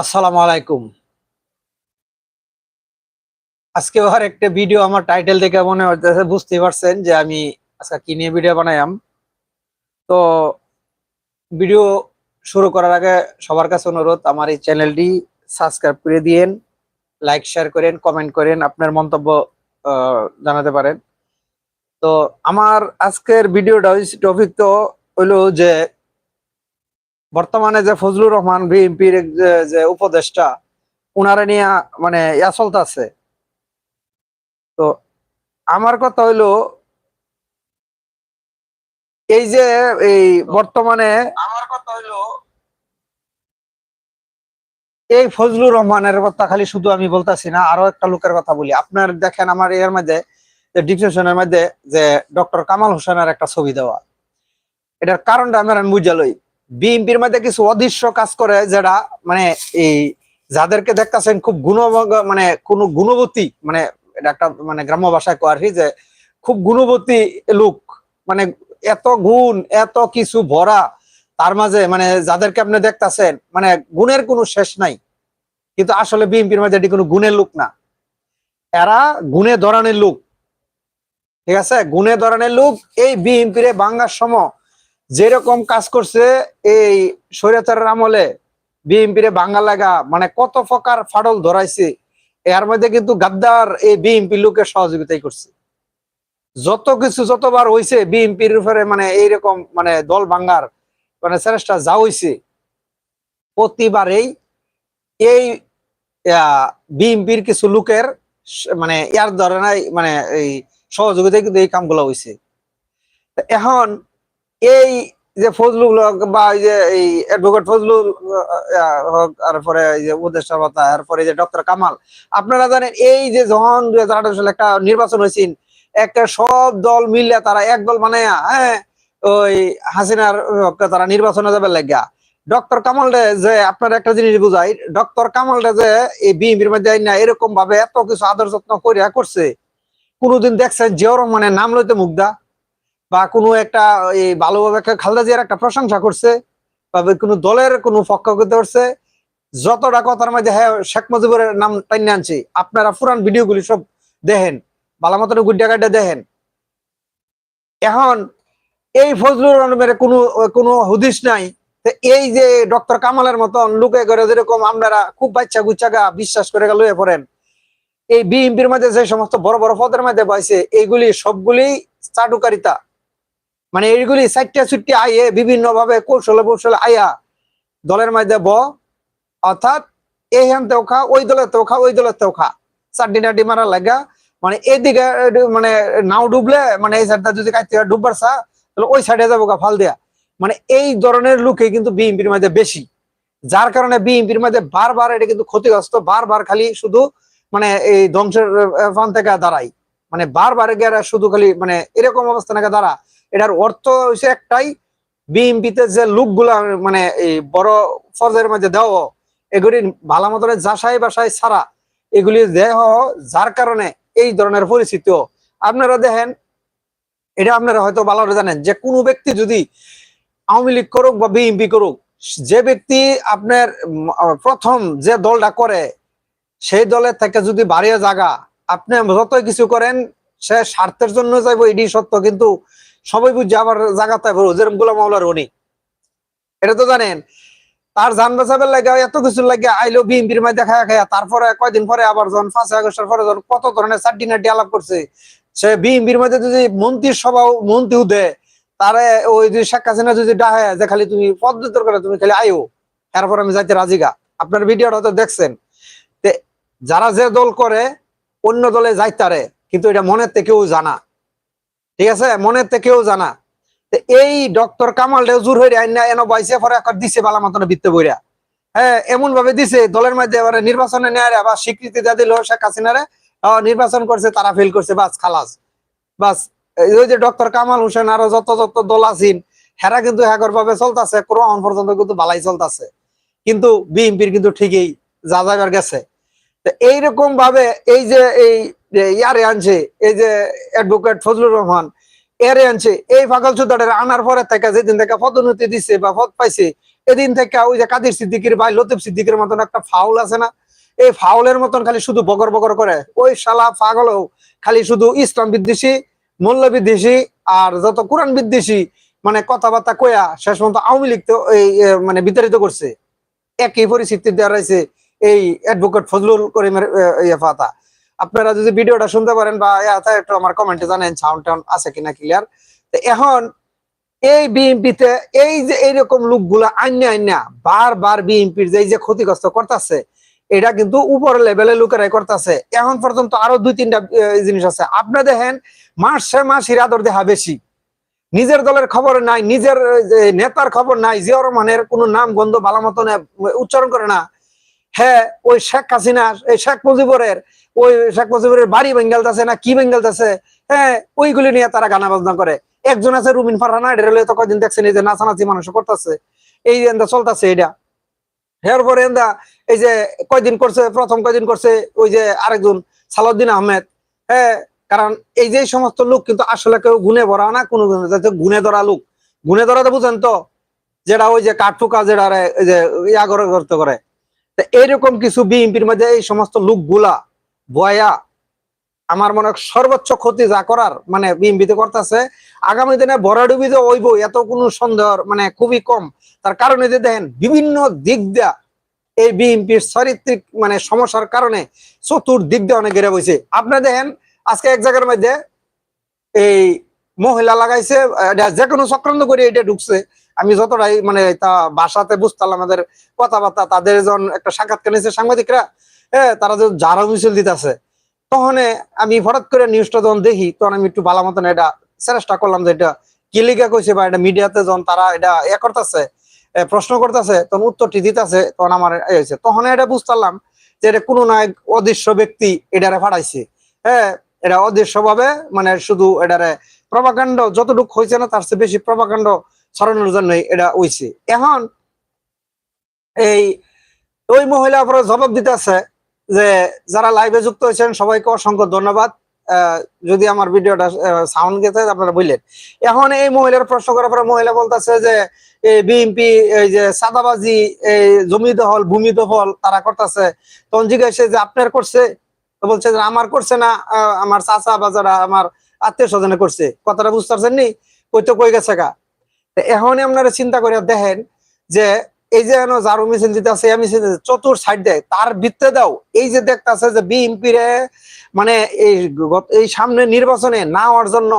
আসসালামু আলাইকুম। আজকে আর একটা ভিডিও আমার টাইটেল দেখে মনে হচ্ছে বুঝতে পারছেন যে আমি আজকে কি নিয়ে ভিডিও বানাইলাম তো ভিডিও শুরু করার আগে সবার কাছে অনুরোধ, আমার এই চ্যানেলটি সাবস্ক্রাইব করে দিয়েন লাইক শেয়ার করেন কমেন্ট করেন, আপনার মন্তব্য জানাতে পারেন। তো আমার আজকের ভিডিওটা টপিক তো হইল যে বর্তমানে যে ফজলুর রহমান বিএনপির যে উপদেষ্টা উনারা নিয়ে মানে ইয়া চলতেছে। তো আমার কথা হইল এই যে এই বর্তমানে আমার কথা হইল এই ফজলুর রহমানের কথা খালি শুধু আমি বলতাছি না আরও একটা লোকের কথা বলি। আপনার দেখেন আমার এর মধ্যে ডিসক্রিপশনের মধ্যে যে ডক্টর কামাল হোসেনের একটা ছবি দেওয়া। এটার কারণটা আমি আমি বুঝালই। বিএনপির মধ্যে কিছু অদৃশ্য কাজ করে যারা মানে এই যাদেরকে দেখতেছেন খুব গুণ মানে কোন গুণবতী মানে একটা মানে গ্রাম্য ভাষায় কয় আর যে খুব গুণবতী লোক মানে এত গুণ, এত কিছু ভরা, তার মাঝে মানে যাদেরকে আপনি দেখতাছেন মানে গুণের কোনো শেষ নাই। কিন্তু আসলে বিএনপির মধ্যে এটি কোনো গুণের লোক না। এরা গুণে ধরনের লোক। ঠিক আছে? গুণে ধরনের লোক, এই বিএনপির বাঙ্গার সময় যেরকম কাজ করছে এই স্বৈরাচারের আমলে বিএনপিরে বাঙ্গা লাগা মানে কত প্রকার ফাটল ধরাইছে, এর মধ্যে কিন্তু গাদ্দার এই বিএনপি লোকের সহযোগিতাই করছে। যত কিছু যতবার হইছে বিএনপির উপরে মানে এইরকম মানে দল ভাঙ্গার মানে চেষ্টা যা হইছে, প্রতিবারেই এই বিএনপির কিছু লোকের মানে ইয়ার ধরনের মানে এই সহযোগিতায় কিন্তু এই কামগুলো হইছে। তা এখন এই যে ফজলুল হক বা এই যে এই অ্যাডভোকেট ফজলুল হক, তারপরে এই যে উপদেষ্টা ভাতা তারপরে যে ডক্টর কামাল, আপনারা জানেন এই যে যখন দুই হাজার আঠারো সালে একটা নির্বাচন হয়েছিল, একটা সব দল মিলে তারা এক দল বানায়া হ্যাঁ ওই হাসিনার তারা নির্বাচনে যাবে লাগিয়া। ডক্টর কামাল রে যে আপনার একটা জিনিস বুঝাই ডক্টর কামাল রে যে এই বিএনপির মধ্যে আইনা এরকম ভাবে এত কিছু আদর যত্ন করিয়া করছে, কোনোদিন দেখছেন জিয়াউর রহমানের নাম লইতে মুগ্ধা? বা কোনো একটা এই ভালোভাবে খালদা জিয়ার একটা প্রশংসা করছে বা কোনো দলের কোনো পক্ষ করতে করছে যতটা কথার মধ্যে হ্যাঁ শেখ মুজিবুরের নাম টাইনে আনছি, আপনারা পুরান ভিডিওগুলি সব দেখেন ভালো মতন গুড্ডা গাড্ডা দেখেন। এখন এই ফজলুর রহমানের কোনো কোনো হুদিস নাই এই যে ডক্টর কামালের মতন লুকে করে যেরকম আপনারা খুব বাচ্চা গুচ্চাগা বিশ্বাস করে লুয়ে পড়েন, এই বিএনপির মধ্যে যে সমস্ত বড় বড় পদের মধ্যে পাইছে এইগুলি সবগুলি চাটুকারিতা। মানে এইগুলি চারটা চুট্টি আইয়ে বিভিন্ন ভাবে কৌশলে কৌশলে আইয়া দলের মধ্যে ব, অর্থাৎ এই হেনতেও খা, ওই দলেতেও খা, ওই দলেতেও খা। চারটি নাটি মারা লাগা। মানে এইদিকে এডি- মানে নাও ডুবলে মানে এই সাইডটা যদি কাটতে ডুববার চা, তাহলে ওই সাইডে যাব গা ফাল দেয়া। মানে এই ধরনের লোকে কিন্তু বিএনপির মধ্যে বেশি। যার কারণে বিএনপির মধ্যে বারবার এটা কিন্তু ক্ষতিগ্রস্ত, বারবার খালি শুধু মানে এই ধ্বংসের ফান থেকে দাঁড়াই মানে বারবার গেরা শুধু খালি মানে এরকম অবস্থা নাকি দাঁড়া। এটার অর্থ হচ্ছে একটাই বিএমপিতে যে লোকগুলা মানে এই বড় ফর্জের মধ্যে দেওয়া, এগুলি ভালো মতন যাচাই বাসাই ছাড়া এগুলি দেহ যার কারণে এই ধরনের পরিস্থিতি। আপনারা দেখেন, এটা আপনারা হয়তো ভালো জানেন যে কোনো ব্যক্তি যদি আওয়ামী লীগ করুক বা বিএনপি করুক, যে ব্যক্তি আপনার প্রথম যে দলটা করে, সেই দলের থেকে যদি বাড়িয়ে জাগা, আপনি যতই কিছু করেন, সে স্বার্থের জন্য যাইবো এটি সত্য। কিন্তু সবাই বুঝছে আবার জায়গাতে যেরকম গোলাম মাওলার উনি। এটা তো জানেন, তার যান বাঁচাবার লাগে এত কিছু লাগে, আইলো বিএনপির মধ্যে দেখা খায়া, তারপরে কয়দিন পরে আবার যখন পাঁচ আগস্টের পরে যখন কত ধরনের চারটি নাটি আলাপ করছে, সে বিএনপির মধ্যে যদি মন্ত্রীর সভা মন্ত্রীও দেয় তারে ওই যে শেখ হাসিনা যদি ডাহে যে খালি তুমি পদ্ধতির করে, তুমি খালি আইও তারপর আমি যাইতে রাজিগা আপনার ভিডিওটা হয়তো দেখছেন। যারা যে দল করে, অন্য দলে যাইতারে, কিন্তু এটা মনের থেকেও জানা। ঠিক আছে? মনের থেকেও জানা। এই ডক্টর কামাল জোর হয়ে আইনা এনে বাইসে পরে একবার দিছে বালা মতন বৃত্তে বইরা। হ্যাঁ এমন ভাবে দিছে, দলের মধ্যে এবারে নির্বাচনে নেয় আবার স্বীকৃতি দিয়ে দিল শেখ হাসিনারে নির্বাচন করছে, তারা ফেল করছে, বাস, খালাস। বাস ওই যে ডক্টর কামাল হোসেন আরও যত যত দল আছেন, হেরা কিন্তু হ্যাকর ভাবে চলতেছে, কোরআন পর্যন্ত কিন্তু বালাই চলতেছে। কিন্তু বিএনপির কিন্তু ঠিকই যা যাবার গেছে। এইরকম ভাবে এই যে এই যে ইয়ারে আনছে, এই যে অ্যাডভোকেট ফজলুর রহমান এরে আনছে, এই পাগল চুদাটের আনার পরে থেকে যেদিন থেকে পদোন্নতি দিচ্ছে বা পদ পাইছে, এদিন থেকে ওই যে কাদির সিদ্দিকির ভাই, লতিফ সিদ্দিকের মতন একটা ফাউল আছে না? এই ফাউলের মতন খালি শুধু বগর বগর করে। ওই শালা পাগল খালি শুধু ইসলাম বিদ্বেষী, মূল্য বিদ্বেষী আর যত কোরআন বিদ্বেষী মানে কথাবার্তা কয়া, শেষ পর্যন্ত আওয়ামী লীগ তো এই মানে বিতাড়িত করছে। একই পরিস্থিতি দেওয়া রয়েছে এই অ্যাডভোকেট ফজলুল করিমের ইয়ে ফাতা। আপনারা যদি ভিডিওটা শুনতে পারেন বা একটু আমার কমেন্টে জানেন সাউন্ড টাউন্ড আছে কিনা ক্লিয়ার তো এখন এই বিএনপিতে এই যে এইরকম লোকগুলা আইনা আইনা বারবার বিএনপির যে এই যে ক্ষতিগ্রস্ত করতেছে, এটা কিন্তু উপরের লেভেলে লোকেরাই করতেছে। এখন পর্যন্ত আরও দুই তিনটা জিনিস আছে। আপনি দেখেন, মাসে মাস হিরাদর দেখা বেশি। নিজের দলের খবর নাই, নিজের নেতার খবর নাই, জিয়া রহমানের কোনো নাম, গন্ধ, ভালো মতন উচ্চারণ করে না। হ্যাঁ ওই শেখ হাসিনা এই শেখ মুজিবুরের, ওই শেখ মুজিবুরের বাড়ি বেঙ্গালতেছে না, কি বেঙ্গালতেছে হ্যাঁ ওইগুলি নিয়ে তারা গানা বাজনা করে। একজন আছে রুবিন ফারহানা, এটা তো কদিন দেখছেন, এই যে নাচানাচি মানুষ করতেছে। এই যে এন্দা চলতেছে এটা এরপরে এন্দা, এই যে কয়দিন করছে, প্রথম কয়দিন করছে, ওই যে আরেকজন, সালাউদ্দিন আহমেদ। হ্যাঁ কারণ এই যে সমস্ত লোক কিন্তু আসলে কেউ গুনে ভরা না, কোনো গুনে ধরা লোক। গুনে ধরাতে বুঝেন তো, যেটা ওই যে কাঠফুকা যেটা করতে করে। তো এইরকম কিছু বিএনপির মধ্যে এই সমস্ত লোকগুলা বয়া আমার মনে সর্বোচ্চ ক্ষতি যা করার মানে বিএনপিতে করতেছে। আগামী দিনে ভরাডুবি যে ওইব এত কোনো সন্দেহ মানে খুবই কম। তার কারণে যে দেখেন, বিভিন্ন দিক দিয়া এই বিএমপির চারিত্রিক মানে সমস্যার কারণে চতুর্দিক দিয়ে অনেক ঘেরে বইছে। আপনি দেখেন, আজকে এক জায়গার মধ্যে এই মহিলা লাগাইছে যে কোনো চক্রান্ত করে এটা ঢুকছে। আমি যতটাই মানে তা বাসাতে বুঝতাম আমাদের কথাবার্তা, তাদের যখন একটা সাক্ষাৎকার নিয়েছে সাংবাদিকরা হ্যাঁ তারা যে যারা মিছিল দিতেছে, তখন আমি হঠাৎ করে নিউজটা যখন দেখি, তখন আমি একটু ভালো মতন এটা চেষ্টা করলাম যে এটা কি লিগা কইছে বা এটা মিডিয়াতে যখন তারা এটা এ করতেছে প্রশ্ন করতেছে, তখন উত্তরটি দিতেছে, তখন আমার হয়েছে। তখন এটা বুঝতাম যে এটা কোনো না অদৃশ্য ব্যক্তি এটারে ফাটাইছে। হ্যাঁ এটা অদৃশ্য ভাবে মানে শুধু এটারে প্রভাকাণ্ড যতটুকু হয়েছে না, তার চেয়ে বেশি প্রভাকাণ্ড ছড়ানোর জন্যই এটা হইছে। এখন এই ওই মহিলা পরে জবাব দিতেছে যে যারা লাইভে যুক্ত হয়েছেন, সবাইকে অসংখ্য ধন্যবাদ। যদি আমার ভিডিওটা সাউন্ড গেছে, আপনারা বললেন এখন এই মহিলার প্রশ্ন করার পরে মহিলা বলতেছে যে বিএনপি, এই যে সাদাবাজি এই জমি দখল, ভূমি দখল তারা করতেছে। তখন জিজ্ঞাসা যে আপনার করছে? তো বলছে যে, আমার করছে না আমার চাচা বা যারা আমার আত্মীয় স্বজনে করছে। কথাটা বুঝতে পারছেন নি? কই তো কই গেছে তো এখনই আপনারা চিন্তা করে দেখেন যে এই যে এনো জারু মিছিল দিতে আছে মিছিল চতুর সাইড দেয়, তার ভিত্তে দাও। এই যে দেখতেছে যে বিএনপি রে মানে এই সামনে নির্বাচনে না হওয়ার জন্য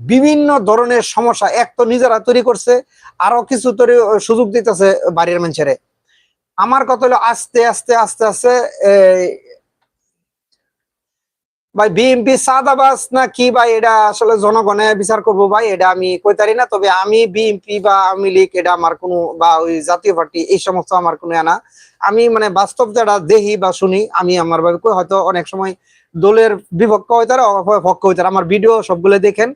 বিভিন্ন ধরনের সমস্যা, এক তো নিজেরা তৈরি করছে আরও কিছু তৈরি সুযোগ দিতেছে বাড়ির মানুষেরে। আমার কথা হলো আস্তে আস্তে আস্তে আস্তে ভাই বিএনপি সাদাবাস না কি ভাই, এটা আসলে জনগণে বিচার করব ভাই, এটা আমি কইতারি না, তবে আমি বিএনপি বা আওয়ামী লীগ, এটা আমার কোনো, বা ওই জাতীয় পার্টি, এই সমস্ত আমার কোনো আনা আমি মানে বাস্তব যারা দেখি বা শুনি, আমি আমার ভাবে হয়তো অনেক সময় দলের বিপক্ষ হইতারা পক্ষ হইতারা আমার ভিডিও সবগুলো দেখেন,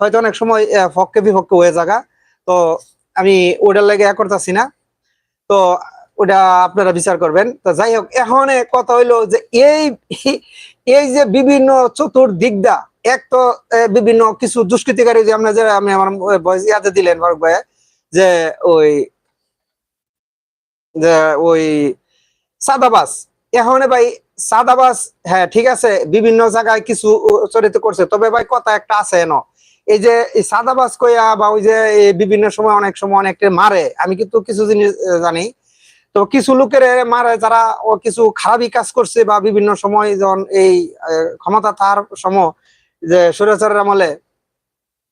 হয়তো অনেক সময় পক্ষে বিপক্ষ হয়ে জায়গা। তো আমি ওটার লেগে এ করতেছি না। তো ওটা আপনারা বিচার করবেন। তো যাই হোক, এখন কথা হইল যে এই এই যে বিভিন্ন চতুর্দিক এক তো বিভিন্ন কিছু দুষ্কৃতিকারী যে আমরা যে, আমি আমার ইয়াতে দিলেন, ফারুক ভাই যে ওই যে ওই সাদাবাস। এখন ভাই, সাদাবাস হ্যাঁ ঠিক আছে, বিভিন্ন জায়গায় কিছু চরিত্র করছে, তবে ভাই কথা একটা আছে, এন। এই যে সাদাবাস কইয়া বা ওই যে বিভিন্ন সময় অনেক সময় অনেকটা মারে, আমি কিন্তু কিছু জিনিস জানি। তো কিছু লোকের মারে যারা ও কিছু খারাপই কাজ করছে বা বিভিন্ন সময় যখন এই ক্ষমতা তার সময় যে স্বৈরাচারের আমলে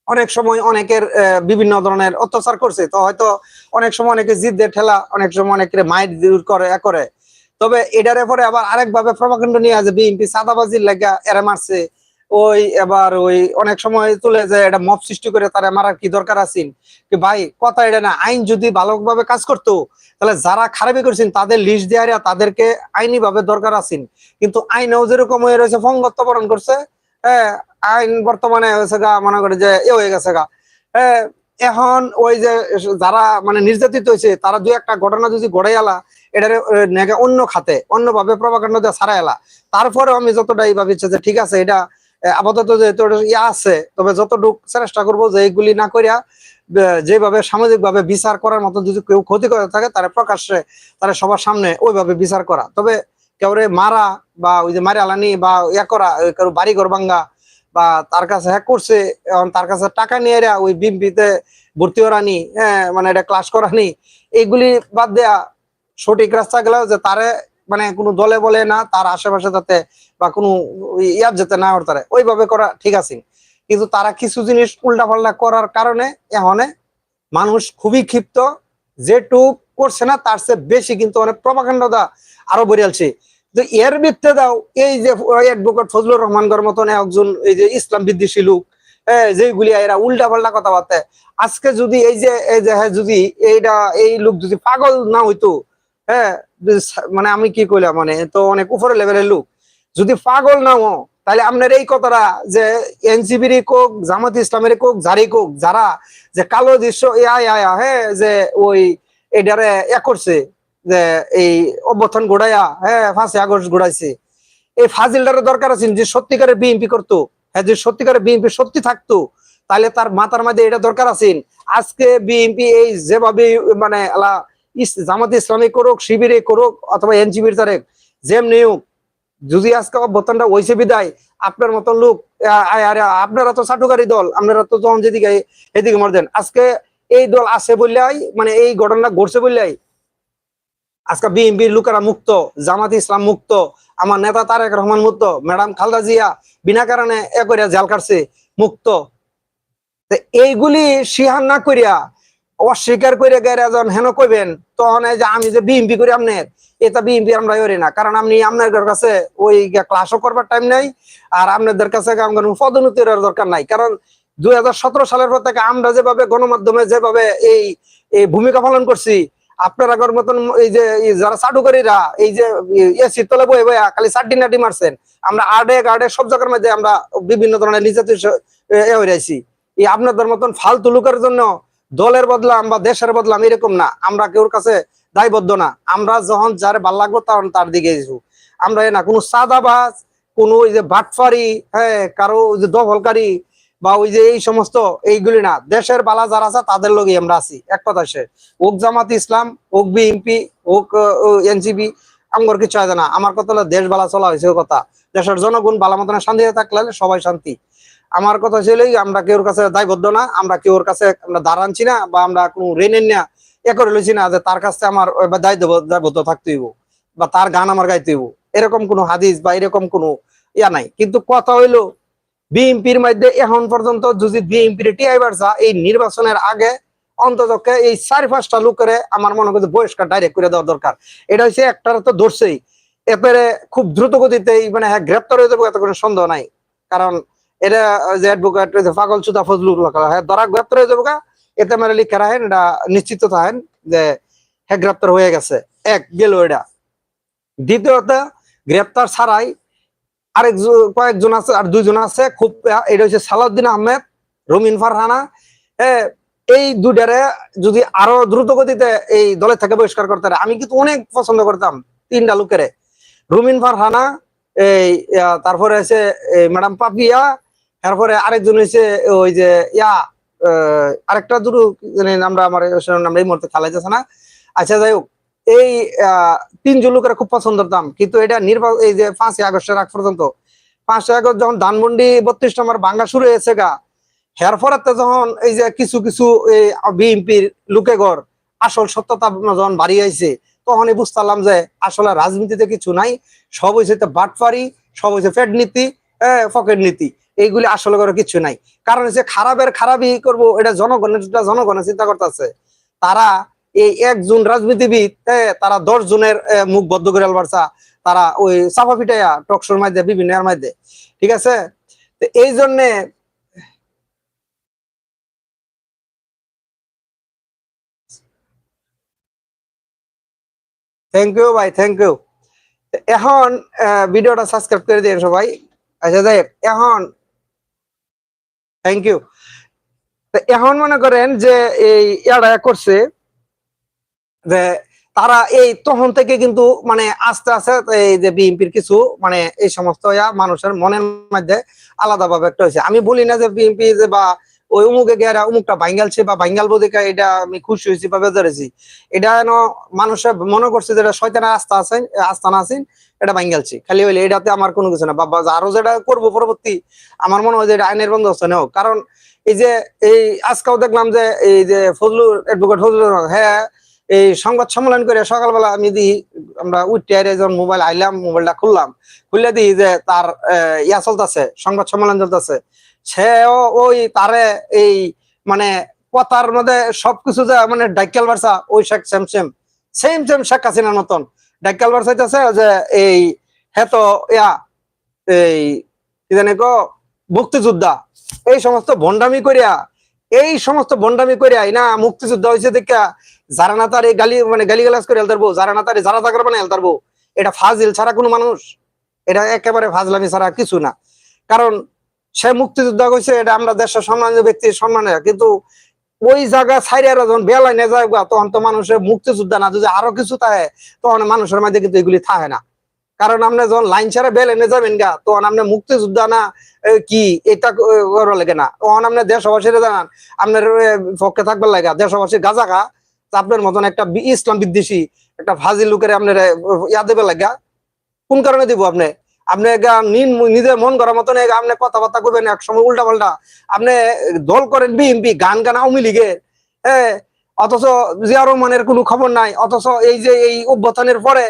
অনেক সময় অনেকের বিভিন্ন ধরনের অত্যাচার করছে। তো হয়তো অনেক সময় অনেকে জিদ্দের ঠেলা, অনেক সময় অনেকের মাইট দূর করে, এ করে। তবে এটার পরে আবার আরেকভাবে প্রভাকাণ্ড নিয়ে আছে বিএনপি সাদাবাজির লাগা এরা মারছে। ওই এবার ওই অনেক সময় তুলে যে এটা মব সৃষ্টি করে তারা মারার কি দরকার আছেন কি ভাই, কথা এটা না, আইন যদি ভালোভাবে কাজ করতো, তাহলে যারা খারাপই করছেন, তাদের লিস্ট দেওয়া তাদেরকে আইনি ভাবে দরকার আছেন। কিন্তু আইনেও যেরকম হয়ে রয়েছে ফঙ্গত্ব বরণ করছে হ্যাঁ আইন বর্তমানে হয়েছে গা, মনে করে যে এ হয়ে গেছে গা। হ্যাঁ এখন ওই যে যারা মানে নির্যাতিত হয়েছে, তারা দু একটা ঘটনা যদি গড়ে আলা, এটারে অন্য খাতে, অন্যভাবে প্রভাকাণ্ড দিয়ে ছাড়া এলা তারপরে আমি যতটাই ভাবিছে যে ঠিক আছে, এটা আপাতত যেহেতু ইয়া আছে, তবে যতটুক চেষ্টা করব যে এইগুলি না করিয়া যেভাবে সামাজিক ভাবে বিচার করার মতো যদি কেউ ক্ষতি করে থাকে, তারা প্রকাশ্যে তারা সবার সামনে ওইভাবে বিচার করা। তবে কেউরে মারা বা ওই যে মারি আলানি বা ইয়া করা কারও বাড়ি ঘর ভাঙ্গা বা তার কাছে হ্যাক করছে, এখন তার কাছে টাকা নিয়ে এরা ওই বিম্পিতে ভর্তি করানি হ্যাঁ মানে এটা ক্লাস করানি এইগুলি বাদ দেয়া সঠিক রাস্তা গেল যে তারে মানে কোনো দলে বলে না তার আশেপাশে যাতে বা কোনো ইয়ার যেতে না হতে ওইভাবে করা ঠিক আছে। কিন্তু তারা কিছু জিনিস উল্টা পাল্টা করার কারণে এখন মানুষ খুবই ক্ষিপ্ত যেটুক করছে না তার চেয়ে বেশি কিন্তু অনেক প্রভাকাণ্ডতা আরও বেরিয়ালছে তো এর ভিত্তে দাও এই যে অ্যাডভোকেট ফজলুর রহমানগর মতন একজন এই যে ইসলাম বিদ্বেষী লোক হ্যাঁ, যেগুলি এরা উল্টা পাল্টা কথাবার্তা। আজকে যদি এই যে এই যে হ্যাঁ, যদি এইটা এই লোক যদি পাগল না হইতো হ্যাঁ মানে আমি কি কইলাম মানে তো অনেক উপরে লেভেলের লোক। যদি পাগল না হো তাহলে আপনার এই কথাটা যে এনসিবির কোক, জামাত ইসলামের কোক, যারই কোক, যারা যে কালো দৃশ্য হ্যাঁ যে ওই এটারে এ করছে, যে এই অভ্যর্থন ঘোড়াইয়া হ্যাঁ ফাঁসে আগস্ট ঘোড়াইছে এই ফাজিলটার দরকার আছে, যে সত্যিকারের বিএনপি করতো হ্যাঁ যে সত্যিকারের বিএনপি সত্যি থাকতো, তাহলে তার মাথার মধ্যে এটা দরকার আছে। আজকে বিএনপি এই যেভাবে মানে আলা জামাত ইসলামী করুক, শিবিরে করুক, অথবা এনজিবির তারেক যেমনি হোক যদি আজকে অভ্যর্থনটা হয়েছে বিদায়, আপনার মতন লোক আপনারা তো চাটুকারী দল, আপনারা তো যখন যেদিকে এদিকে মরদেন আজকে এই দল আছে বললাই মানে এই ঘটনা ঘটছে বললাই, আজকে বিএনপির লোকেরা মুক্ত, জামাত ইসলাম মুক্ত, আমার নেতা তারেক রহমান মুক্ত, ম্যাডাম খালদা জিয়া বিনা কারণে এ করিয়া জাল কাটছে, মুক্ত। এইগুলি সিহার না করিয়া অস্বীকার করে যখন হেন কইবেন, তখন এই যে আমি যে বিএমপি করি আপনার এটা বিএমপি আমরা করি না। কারণ আপনি আপনাদের কাছে ওই ক্লাসও করবার টাইম নাই, আর আপনাদের কাছে আমার পদোন্নতির দরকার নাই। কারণ দুই সালের পর থেকে আমরা যেভাবে গণমাধ্যমে যেভাবে এই এই ভূমিকা পালন করছি, আপনার মতন এই যে যারা চাটুকারীরা, এই যে এসি তলে বয়ে বয়ে খালি চারটি নাটি মারছেন, আমরা আডে গাডে সব জায়গার মধ্যে আমরা বিভিন্ন ধরনের নির্যাতিত এ হয়ে এই আপনাদের মতন ফালতু লোকের জন্য দলের বদলাম বা দেশের বদলাম এরকম না। আমরা কেউর কাছে দায়বদ্ধ না। আমরা যখন যারে ভালো লাগবো তখন তার দিকে যাব আমরা না, কোনো সাদাবাজ কোনো ওই যে বাটফারি হ্যাঁ কারও ওই যে দখলকারী বা ওই যে এই সমস্ত এইগুলি না। দেশের বালা যারা আছে তাদের লোকই আমরা আছি। এক কথা সে। ওক জামাত ইসলাম ওক বিএনপি ওক এনসিপি আমার কিছু হয় না। আমার কথা হলো দেশ বালা চলা হয়েছে কথা। দেশের জনগণ বালা মতন শান্তিতে থাকলে সবাই শান্তি। আমার কথা ছিল আমরা কেউর কাছে দায়বদ্ধ না, আমরা কেউর কাছে আমরা দাঁড়ানছি না বা আমরা কোনো রেনেন না, এ করে লইছি না যে তার কাছে আমার দায়িত্ব দায়বদ্ধ থাকতে হইব বা তার গান আমার গাইতে হইব। এরকম কোনো হাদিস বা এরকম কোনো ইয়া নাই। কিন্তু কথা হইল, বিএনপির মধ্যে এখন পর্যন্ত যদি বিএনপির টিআই বাড়ছা এই নির্বাচনের আগে অন্তত এই চারি পাঁচটা লোকের আমার মনে করছে বহিষ্কার ডাইরেক্ট করে দেওয়া দরকার। এটা হচ্ছে একটার তো ধরছেই এরপরে খুব দ্রুত গতিতে মানে হ্যাঁ গ্রেপ্তার হয়ে যাব এত কোনো সন্দেহ নাই। কারণ এটা যে অ্যাডভোকেট পাগল সুদা ফজলুল হক, হ্যাঁ গ্রেপ্তার হয়ে যাব এতে মানে রাখেন এটা নিশ্চিত থাকেন যে হ্যাঁ গ্রেপ্তার হয়ে গেছে। এক গেল এটা। দ্বিতীয়ত গ্রেপ্তার ছাড়াই আরেক কয়েকজন আছে আর দুইজন আছে খুব এটা হচ্ছে সালাউদ্দিন আহমেদ রমিন ফারহানা। এই দুটারে যদি আরও দ্রুত গতিতে এই দলের থেকে বহিষ্কার করতে আমি কিন্তু অনেক পছন্দ করতাম তিনটা লোকেরে। রুমিন ফারহানা এই তারপরে আছে ম্যাডাম পাপিয়া তারপরে আরেকজন হয়েছে ওই যে, ইয়া আরেকটা দুটো আমরা আমার নাম এই মুহূর্তে খেলা যাচ্ছে না। আচ্ছা যাই হোক, এই তিনজন লোকেরা খুব পছন্দ করতাম কিন্তু এটা নির্বাচন, এই যে পাঁচই আগস্টের আগ পর্যন্ত, পাঁচই আগস্ট যখন ধানমন্ডি বত্রিশ নম্বর ভাঙ্গা শুরু হয়েছে গা, হের ফরাতে যখন এই যে কিছু কিছু এই বিএনপির লোকে ঘর আসল সত্যতা যখন বাড়ি আইছে, তখনই বুঝতাম যে আসলে রাজনীতিতে কিছু নাই, সব হয়েছে বাটফারি সব হয়েছে ফেড নীতি পকেট নীতি। এইগুলি আসলে করে কিছু নাই। কারণ হচ্ছে খারাপের খারাপই করব, এটা জনগণের জনগণের চিন্তা করতেছে। তারা এই একজন রাজনীতিবিদ তারা দশ জনের মুখ বদ্ধ করে আলবারসা তারা ওই চাপা পিটাইয়া টকশোর মধ্যে বিভিন্ন এর মধ্যে ঠিক আছে? এই জন্যে থ্যাংক ইউ ভাই থ্যাংক ইউ এখন ভিডিওটা সাবস্ক্রাইব করে দিন সবাই। আচ্ছা যাই এখন থ্যাংক ইউ এখন মনে করেন যে এই করছে যে তারা এই তখন থেকে কিন্তু মানে আস্তে আস্তে এই যে বিএনপির কিছু মানে এই সমস্ত মানুষের মনের মধ্যে আলাদাভাবে একটা হয়েছে। আমি বলি না যে বিএনপি যে বা ওই অমুকে গিয়ে অমুকটা ভাঙ্গালছে বা ভাঙ্গাল বোধিকা এটা আমি খুশি হয়েছি বা বেজার হয়েছি। এটা যেন মানুষের মনে করছে যে এটা শয়তানের আস্থা আছে আস্থানা আছে, এটা ভাঙ্গালছি। খালি হইলে এটাতে আমার কোনো কিছু না। বাবা আরও যেটা করব পরবর্তী, আমার মনে হয় যে এটা আইনের বন্দোবস্ত নেও কারণ এই যে, এই আজকেও দেখলাম যে, এই যে ফজলুর অ্যাডভোকেট ফজলুর হ্যাঁ এই সংবাদ সম্মেলন করে সকালবেলা আমি দিই, আমরা উঠতে যখন মোবাইল আইলাম মোবাইলটা খুললাম। খুললে দিই যে তার ইয়া চলতেছে, সংবাদ সম্মেলন চলতেছে। সেও ওই তারে এই মানে কথার মধ্যে সবকিছু যে মানে ডাইকেল বার্সা ওই Sheikh same same. Same same Sheikh হাসিনার মতন। ডাইকেল বার্সাইতেছে যে এই হেতো ইয়া, এই কি জানি গো, মুক্তিযোদ্ধা। এই সমস্ত ভণ্ডামি করিয়া, এই সমস্ত ভণ্ডামি করিয়া না মুক্তিযুদ্ধ হয়েছে দেখা যারা না তার গালি মানে গালি গালাজ করে হেলতারবো যারা না তার যারা তাকর মানে হেলতারবো এটা ফাজিল ছাড়া কোনো মানুষ। এটা একেবারে ফাজলামি ছাড়া কিছু না। কারণ সে মুক্তিযোদ্ধা কইছে, এটা আমরা দেশের সম্মানীয় ব্যক্তির সম্মানে কিন্তু ওই জায়গা ছাইরা যখন বেলায় নিয়ে যায় তখন তো মানুষের মুক্তিযোদ্ধা না। যদি আরও কিছু থাকে, তখন মানুষের মাঝে কিন্তু এগুলি থাকে না। কারণ আপনি যখন লাইন ছাড়া বেল এনে যাবেন গা, তখন আপনি মুক্তিযোদ্ধা না কি? এটা করা লাগে না। তখন আপনি দেশবাসীরা জানান, আপনার পক্ষে থাকবার লাগে, দেশবাসী গাজা খা আপনার মতন একটা ইসলাম বিদ্বেষী, একটা ফাজিল লোকের আপনার ইয়া দেবে লাগা। কোন কারণে দিব আপনি? আপনি নিজের মন করার মতন আপনি কথাবার্তা করবেন এক সময় উল্টা পাল্টা আপনি দল করেন বিএনপি, গান গান আওয়ামী লীগের হ্যাঁ অথচ জিয়া রহমানের কোনো খবর নাই, অথচ এই যে এই অভ্যথানের পরে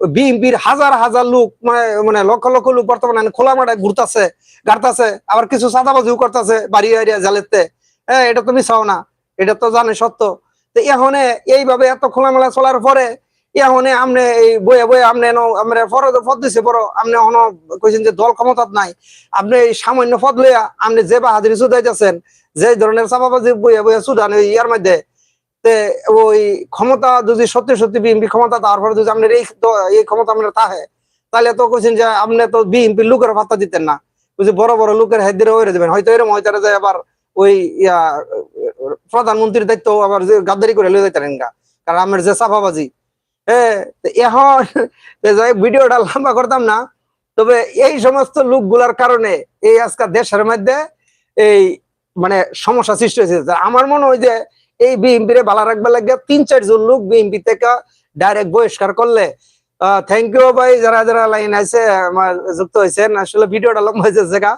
বিএনপির হাজার হাজার লোক মানে মানে লক্ষ লক্ষ লোক বর্তমানে খোলা মাঠে ঘুরতাছে, গাড়তাছে, আবার কিছু সাদাবাজিও করতেছে বাড়ি এরিয়া জালেতে। হ্যাঁ এটা তুমি চাও না, এটা তো জানে সত্য। তো এখানে এইভাবে এত খোলামেলা চলার পরে এখানে আমনে এই বয়ে বয়ে আমনে আমরা দিছে বড়, আমনে অন কইছেন যে দল ক্ষমতাত নাই। আপনি এই সামান্য পদ লইয়া আপনি যে বাহাদুরি সুদাইতেছেন, যে ধরনের বইয়া বইয়া ইয়ার মধ্যে ওই ক্ষমতা যদি সত্যি সত্যি বিএনপি ক্ষমতা তারপরে যদি আপনার এই এই ক্ষমতা আপনার তাহে, তাহলে তো কইছেন যে আপনি তো বিএনপি লোকের ভাতা দিতেন না। বুঝি বড় বড় লোকের হেদ ওরে দেবেন, হয়তো এরকম হয়তো যে আবার ওই ইয়া, প্রধানমন্ত্রীর দায়িত্ব আবার গাদ্দারি করে লিয়ে যাইতেন কারণ আমার যে হ্যাঁ তো এখন ভিডিওটা লম্বা করতাম না, তবে এই সমস্ত লোকগুলার কারণে এই আজকাল দেশের মধ্যে এই মানে সমস্যা সৃষ্টি হয়েছে। আমার মনে হয় যে এই বিএনপি রে রাখবার লাগে তিন চারজন লোক বিএনপি থেকে ডাইরেক্ট বহিষ্কার করলে থ্যাংক ইউ ভাই, যারা যারা লাইন আছে, আমার যুক্ত হয়েছেন, আসলে ভিডিওটা লম্বা হয়েছে জায়গা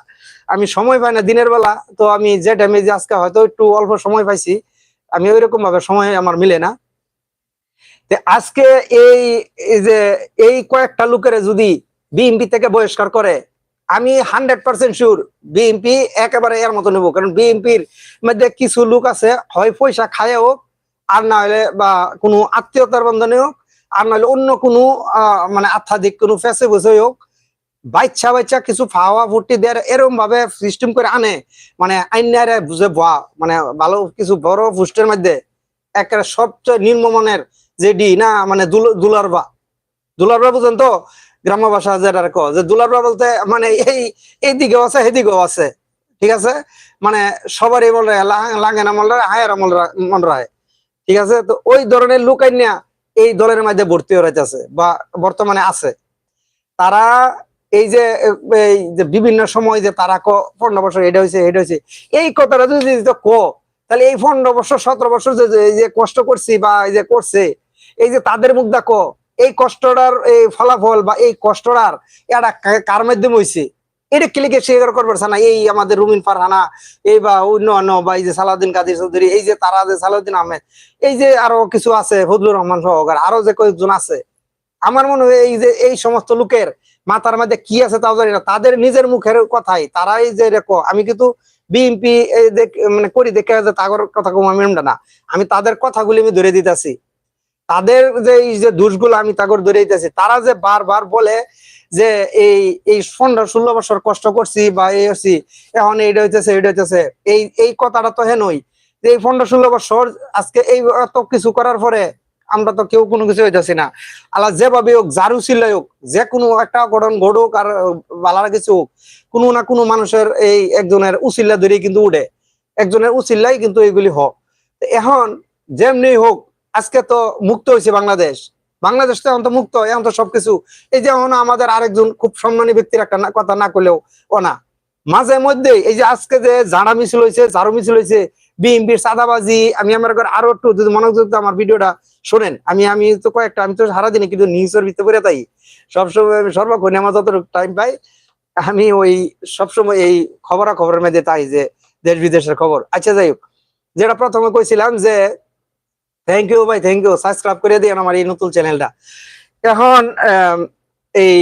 আমি সময় পাই না দিনের বেলা, তো আমি যে টাইমে যে আজকে হয়তো একটু অল্প সময় পাইছি, আমি ওই রকম ভাবে সময় আমার মিলে না। আজকে এই যে, এই কয়েকটা লোকের যদি বিএনপি থেকে বহিষ্কার করে, আমি হান্ড্রেড পার্সেন্ট শিওর বিএনপি একেবারে এর মতো নেব কারণ বিএনপির মধ্যে কিছু লোক আছে, হয় পয়সা খায় হোক, আর না হলে বা কোনো আত্মীয়তার বন্ধনে হোক, আর না হলে অন্য কোনো মানে আধ্যাত্মিক কোনো ফেসে বসে হোক বাচ্চা বাচ্চা কিছু ফাওয়া ফুটি দেয় এরকম ভাবে সিস্টেম করে আনে। মানে আইনারে বুঝে ভা মানে ভালো কিছু বড় ফুস্টের মধ্যে, একেবারে সবচেয়ে নিম্নমানের যে ডি, না মানে দুল- দুলারবা। দুলারবা বুঝেন তো? গ্রাম্য ভাষা যেটা ক যে দুলারবা বলতে মানে এই এই দিকেও আছে সেদিকেও আছে। ঠিক আছে? মানে সবারই মনে হয় লা- লাগে না মনে হয় হায়ার মনে হয় ঠিক আছে? তো ওই ধরনের লোক আইনা এই দলের মধ্যে ভর্তি হইতেছে বা বর্তমানে আছে। তারা এই যে এই যে বিভিন্ন সময় যে তারা ক পনেরো বছর এটা হয়েছে এটা হয়েছে এই কথাটা যদি ক, তাহলে এই পনেরো বছর, সতেরো বছর এই যে কষ্ট করছি বা এই যে করছে এই যে তাদের মুখ দেখো, এই কষ্টটার এই ফলাফল বা এই কষ্টটার এটা কার মাধ্যমে হয়েছে এটা ক্লিকে স্বীকার করবে না এই আমাদের রুমিন ফারহানা, এই বা অন্য অন্য বা এই যে সালাউদ্দিন কাদের চৌধুরী, এই যে তারা যে সালাউদ্দিন আহমেদ, এই যে আরও কিছু আছে, ফজলুর রহমান সহকার, আরও যে কয়েকজন আছে। আমার মনে হয় এই যে এই সমস্ত লোকের মাথার মধ্যে কি আছে তাও জানি না। তাদের নিজের মুখের কথাই। তারাই যে রেখো আমি কিন্তু বিএনপি মানে করি, দেখে তাগর কথা কম আমি না। আমি তাদের কথাগুলি আমি ধরে দিতেছি। তাদের যে এই যে দোষগুলো আমি তাগর ধরে দিতেছি তারা যে বারবার বলে যে এই এই পনেরো ষোলো বছর কষ্ট করছি বা এই হচ্ছি, এখন এইটা হইতেছে এইটা হইতেছে, এই এই কথাটা তো হেনই যে এই পনেরো ষোলো বছর আজকে এই এত কিছু করার পরে আমরা তো কেউ কোনো কিছু হইতেছি না। আল্লাহ যেভাবে হোক, যারু ছিল হোক, যে কোনো একটা ঘটন ঘটুক আর বালার কিছু হোক, কোনো না কোনো মানুষের এই একজনের উচিল্লা ধরেই কিন্তু উঠে। একজনের উচিল্লাই কিন্তু এইগুলি হোক এখন যেমনি হোক আজকে তো মুক্ত হয়েছে বাংলাদেশ। বাংলাদেশ তো এখন তো মুক্ত, এখন তো সবকিছু। এই যে এখন আমাদের আরেকজন খুব সম্মানী ব্যক্তির একটা কথা না করলেও ও না মাঝে মধ্যে এই যে আজকে যে ঝাড়া মিছিল হয়েছে, ঝাড়ু মিছিল হয়েছে, বিএনপির সাদাবাজি আমি আমার আরও একটু যদি মনোযোগ আমার ভিডিওটা শোনেন। আমি আমি তো কয়েকটা, আমি তো সারাদিনে কিন্তু নিউজের ভিতরে করে তাই সবসময় আমি সর্বক্ষণ আমার যতটুকু টাইম পাই, আমি ওই সবসময় এই খবরা খবরের মধ্যে তাই যে দেশ বিদেশের খবর। আচ্ছা যাই হোক। যেটা প্রথমে কইছিলাম যে থ্যাংক ইউ ভাই থ্যাংক ইউ সাবস্ক্রাইব করে দিন আমার এই নতুন চ্যানেলটা। এখন এই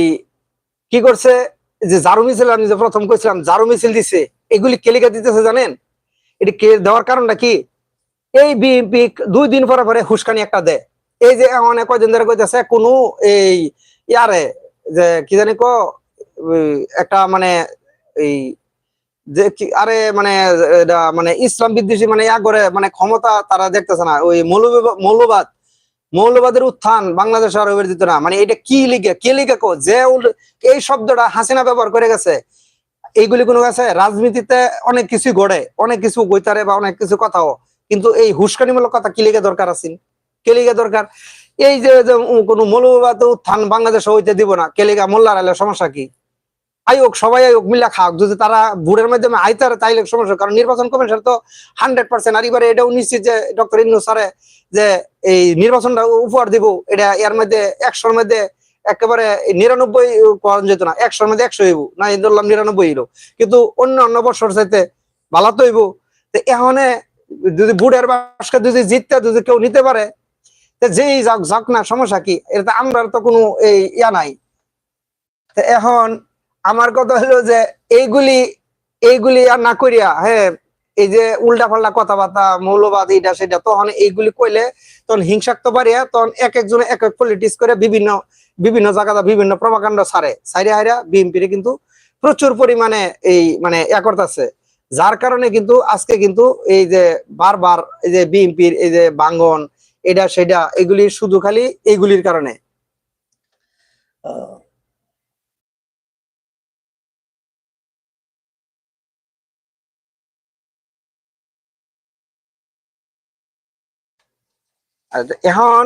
কি করছে? যে জারু মিছিল, আমি যে প্রথম কইছিলাম, জারু মিছিল দিছে, এগুলি কেলিকা দিতেছে জানেন? এটি কে দেওয়ার কারণটা কি? এই বিএনপি দুই দিন পরে পরে হুস্কানি একটা দেয়। এই যে অনেক কয়দিন ধরে কইতেছে, কোনো এই ইয়ারে, যে কি জানি কো একটা মানে এই যে কি আরে মানে মানে ইসলাম বিদ্বেষী মানে ইয়া করে মানে ক্ষমতা তারা দেখতেছে না। ওই মৌলবাদ মৌলবাদ, মৌলবাদের উত্থান বাংলাদেশ আর দিত না। মানে এটা কি লিখে কে লিখে কো যে এই শব্দটা হাসিনা ব্যবহার করে গেছে, এইগুলি কোনো গেছে? রাজনীতিতে অনেক কিছু গড়ে, অনেক কিছু বইতারে বা অনেক কিছু কথাও। কিন্তু এই হুস্কানিমূলক কথা কি লিখে দরকার আছে? কে লিখে দরকার? এই যে কোনো মৌলবাদ উত্থান বাংলাদেশ হইতে দিব না। কে কেলিগা মোল্লার আলে সমস্যা কি? আয়োগ, সবাই আয়োগ মিলা খাক। যদি তারা ভোটের মাধ্যমে আইতারে, তাইলে সমস্যা কারণ নির্বাচন কমিশন তো হান্ড্রেড পার্সেন্ট আর এবারে এটাও নিশ্চিত যে ডক্টর ইন্নু স্যারে যে এই নির্বাচনটা উপহার দিব, এটা এর মধ্যে একশোর মধ্যে একেবারে নিরানব্বই করা যেত না। একশোর মধ্যে একশো হইব, না ধরলাম নিরানব্বই হইল। কিন্তু অন্য অন্য বছর চাইতে ভালো তো হইব। তো এখানে যদি বুড়ের বাসকে যদি জিততে যদি কেউ নিতে পারে যেই যাক যাক না, সমস্যা কি? এটা আমরা তো কোনো এই ইয়া নাই। এখন আমার কথা হলো যে এইগুলি এইগুলি আর না করিয়া হ্যাঁ এই যে উল্টা পাল্টা কথাবার্তা, মৌলবাদ এটা সেটা, তখন এইগুলি কইলে তখন হিংসাক্ত পারিয়া তখন এক একজনে এক এক পলিটিক্স করে বিভিন্ন বিভিন্ন জায়গাতে বিভিন্ন প্রভাকাণ্ড ছাড়ে সাইরে হাইরা বিএনপির কিন্তু প্রচুর পরিমাণে এই মানে ইয়া করতেছে। যার কারণে কিন্তু আজকে কিন্তু এই যে বারবার এই যে বিএনপির এই যে বাঙ্গন এটা সেটা, এগুলি শুধু খালি এইগুলির কারণে। এখন,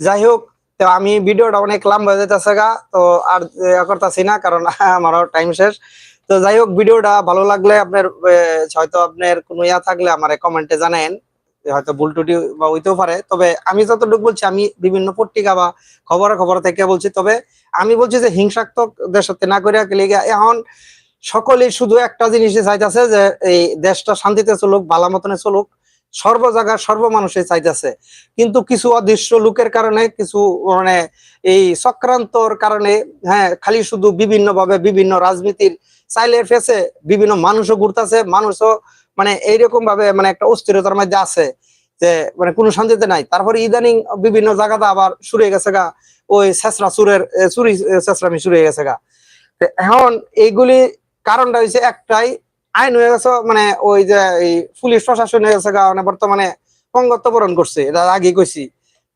যাই হোক, তো আমি ভিডিওটা অনেক লম্বা হয়ে যেতেছে গা, তো আর করতেছি না, কারণ আমারও টাইম শেষ। তো যাই হোক, ভিডিওটা ভালো লাগলে আপনার হয়তো আপনার কোনো ইয়া থাকলে আমার কমেন্টে জানেন হয়তো ভুল টুটি বা হইতেও পারে। তবে আমি যতটুকু বলছি, আমি বিভিন্ন পত্রিকা বা খবর খবর থেকে বলছি, তবে আমি বলছি যে হিংসাত্মক দেশতে না করিয়া লিগে এখন সকলেই শুধু একটা জিনিসই চাইতেছে যে এই দেশটা শান্তিতে চলুক, ভালো মতনে চলুক। সর্ব জায়গায় সর্ব মানুষই চাইতেছে। কিন্তু কিছু অদৃশ্য লোকের কারণে, কিছু মানে এই চক্রান্তর কারণে হ্যাঁ খালি শুধু বিভিন্ন ভাবে বিভিন্ন রাজনীতির চাইলের ফেসে বিভিন্ন মানুষও ঘুরতেছে, মানুষও মানে এইরকম ভাবে মানে একটা অস্থিরতার মধ্যে আছে যে মানে কোনো শান্তিতে নাই। তারপরে ইদানিং বিভিন্ন জায়গাতে আবার শুরু হয়ে গেছে গা, ওই শেষরা সুরের চুরি, শেষরামি শুরু হয়ে গেছে গা। এখন এইগুলি কারণটা হয়েছে একটাই আইন হয়ে গেছে মানে ওই যে পুলিশ প্রশাসন হয়ে গেছে গা মানে বর্তমানে পঙ্গত্ব বরণ করছে, এটা আগে কইছি।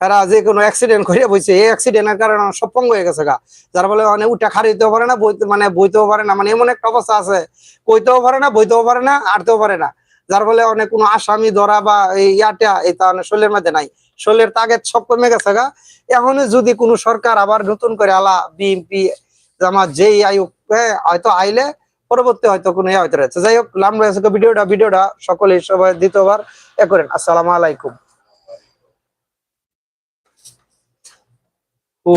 তারা যে কোনো অ্যাক্সিডেন্ট করে বইছে, এই অ্যাক্সিডেন্টের কারণে সব পঙ্গ হয়ে গেছে গা। যার ফলে মানে উঠা খারিতেও পারে না মানে বইতেও পারে না মানে এমন একটা অবস্থা আছে, কইতেও পারে না, বইতেও পারে না, আটতেও পারে না। যার ফলে অনেক কোনো আসামি ধরা বা এই ইয়াটা এটা অনেক শরীরের মধ্যে নাই। শরীরের তাগের সব কমে গেছে গা। এখন যদি কোনো সরকার আবার নতুন করে আলা, বিএনপি, জামাত, যেই আয়ুক হ্যাঁ হয়তো আইলে পরবর্তী হয়তো কোনো ইয়ে হয়তো রয়েছে যাই হোক লাম রয়েছে ভিডিওটা ভিডিওটা সকলে সবাই দ্বিতীয়বার এ করেন। আসসালামু আলাইকুম। ও